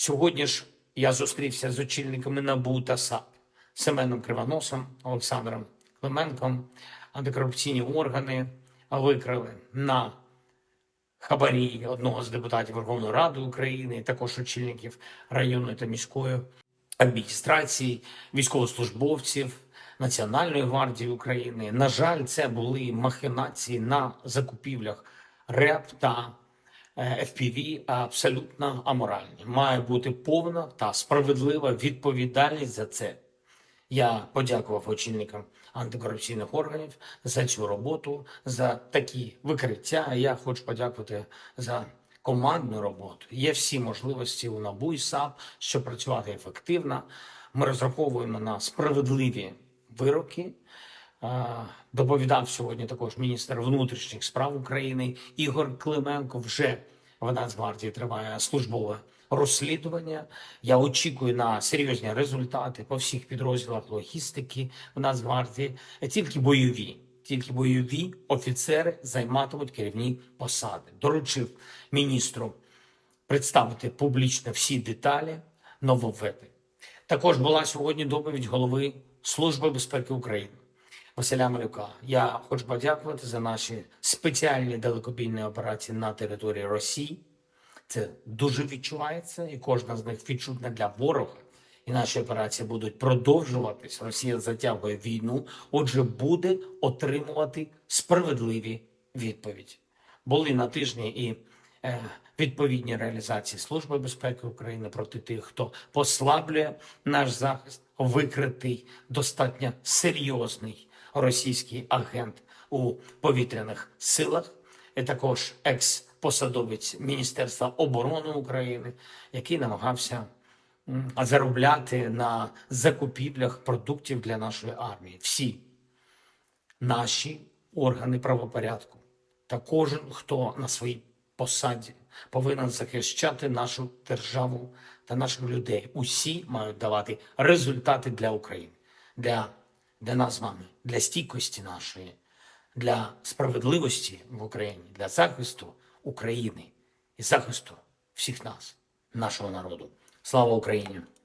Сьогодні ж я зустрівся з очільниками НАБУ та САП Семеном Кривоносом, Олександром Клименком. Антикорупційні органи викрили на хабарі одного з депутатів Верховної Ради України, також очільників районної та міської адміністрації, військовослужбовців Національної гвардії України. На жаль, це були махінації на закупівлях РЕП та FPV абсолютно аморальні. Має бути повна та справедлива відповідальність за це. Я подякував очільникам антикорупційних органів за цю роботу, за такі викриття. Я хочу подякувати за командну роботу. Є всі можливості у НАБУ і САП, щоб працювати ефективно. Ми розраховуємо на справедливі вироки. Доповідав сьогодні також міністр внутрішніх справ України Ігор Клименко. Вже в Нацгвардії триває службове розслідування. Я очікую на серйозні результати по всіх підрозділах логістики в Нацгвардії. Тільки бойові, тільки бойові офіцери займатимуть керівні посади. Доручив міністру представити публічно всі деталі нововведень. Також була сьогодні доповідь голови Служби безпеки України Василя Малюка. Я хочу подякувати за наші спеціальні далекобійні операції на території Росії. Це дуже відчувається, і кожна з них відчутна для ворога. І наші операції будуть продовжуватись. Росія затягує війну, отже, буде отримувати справедливі відповіді. Були на тижні і е, відповідні реалізації Служби безпеки України проти тих, хто послаблює наш захист, викритий достатньо серйозний російський агент у повітряних силах, і також екс-посадовець Міністерства оборони України, який намагався заробляти на закупівлях продуктів для нашої армії. Всі наші органи правопорядку та кожен, хто на своїй посаді повинен захищати нашу державу та наших людей. Усі мають давати результати для України, для, для нас з вами, для стійкості нашої, для справедливості в Україні, для захисту України і захисту всіх нас, нашого народу. Слава Україні!